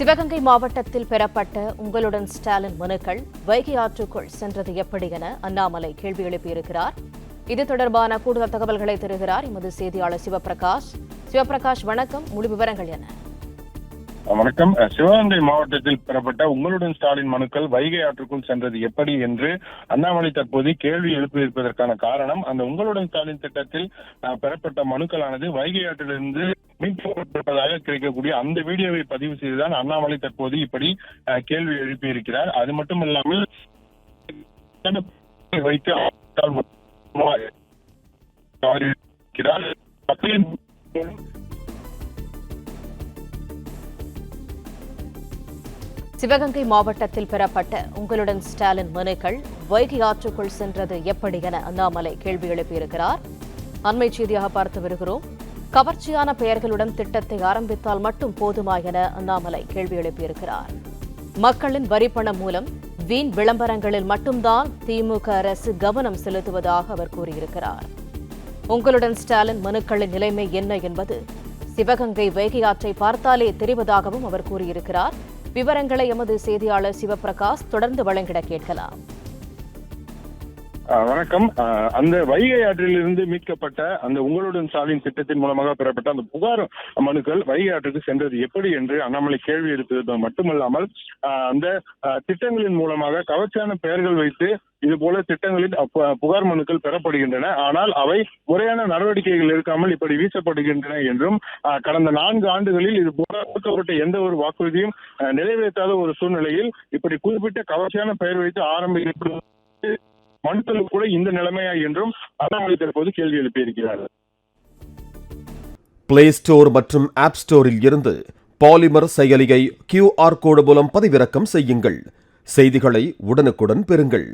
சிவகங்கை மாவட்டத்தில் பெறப்பட்ட உங்களுடன் ஸ்டாலின் மனுக்கள் வைகை ஆற்றுக்குள் சென்றது எப்படி என அண்ணாமலை கேள்வி எழுப்பியிருக்கிறார். இது தொடர்பான கூடுதல் தகவல்களை தருகிறார் எமது செய்தியாளர் சிவபிரகாஷ். சிவபிரகாஷ் வணக்கம். முழு விவரங்கள் என்ன? வணக்கம் சிவகங்கை மாவட்டத்தில் பெறப்பட்ட உங்களுடன் ஸ்டாலின் மனுக்கள் வைகை ஆற்றுக்குள் சென்றது எப்படி என்று அண்ணாமலை தற்போது கேள்வி எழுப்பியிருப்பதற்கான காரணம் அந்த உங்களுடன் ஸ்டாலின் திட்டத்தில் பெறப்பட்ட மனுக்களானது வைகை ஆற்றிலிருந்து மீட்கப்பட்டிருப்பதாக கிடைக்கக்கூடிய அந்த வீடியோவை பதிவு செய்துதான் அண்ணாமலை தற்போது இப்படி கேள்வி எழுப்பியிருக்கிறார் அது மட்டும் இல்லாமல் வைத்து இருக்கிறார். சிவகங்கை மாவட்டத்தில் பெறப்பட்ட உங்களுடன் ஸ்டாலின் மனுக்கள் வைகை ஆற்றுக்குள் சென்றது எப்படி என அண்ணாமலை கேள்வி எழுப்பியிருக்கிறார் அண்மை செய்தியாக பார்த்து வருகிறோம். கவர்ச்சியான பெயர்களுடன் திட்டத்தை ஆரம்பித்தால் மட்டும் போதுமா என அண்ணாமலை கேள்வி எழுப்பியிருக்கிறார் மக்களின் வரிப்பணம் மூலம் வீண் விளம்பரங்களில் மட்டும்தான் திமுக அரசு கவனம் செலுத்துவதாக அவர் கூறியிருக்கிறார். உங்களுடன் ஸ்டாலின் மனுக்களின் நிலைமை என்ன என்பது சிவகங்கை வைகை ஆற்றை பார்த்தாலே தெரிவதாகவும் அவர் கூறியிருக்கிறார். விவரங்களை எமது செய்தியாளர் சிவபிரகாஷ் தொடர்ந்து வழங்கிட கேட்கலாம். வணக்கம். அந்த வைகை ஆற்றிலிருந்து மீட்கப்பட்ட அந்த உங்களுடன் ஸ்டாலின் திட்டத்தின் மூலமாக பெறப்பட்ட அந்த புகார் மனுக்கள் வைகை ஆற்றுக்கு சென்றது எப்படி என்று அண்ணாமலை கேள்வி எழுப்பது மட்டுமல்லாமல் அந்த திட்டங்களின் மூலமாக கவர்ச்சியான பெயர்கள் வைத்து இது போல திட்டங்களில் புகார் மனுக்கள் பெறப்படுகின்றன. ஆனால் அவை முறையான நடவடிக்கைகள் இருக்காமல் இப்படி வீசப்படுகின்றன என்றும் கடந்த நான்கு ஆண்டுகளில் இது கொடுக்கப்பட்ட எந்த ஒரு வாக்குறுதியும் நிறைவேற்றாத ஒரு சூழ்நிலையில் இப்படி குறிப்பிட்ட கவர்ச்சியான பெயர் வைத்து ஆரம்பிக்கப்படும் மனுக்களுக்கு கூட இந்த நிலைமையா என்றும் அண்ணாமலை தற்போது கேள்வி எழுப்பியிருக்கிறார் பிளே ஸ்டோர் மற்றும் ஆப் ஸ்டோரில் இருந்து பாலிமர் செயலியை கியூஆர் கோடு மூலம் பதிவிறக்கம் செய்யுங்கள். செய்திகளை உடனுக்குடன் பெறுங்கள்.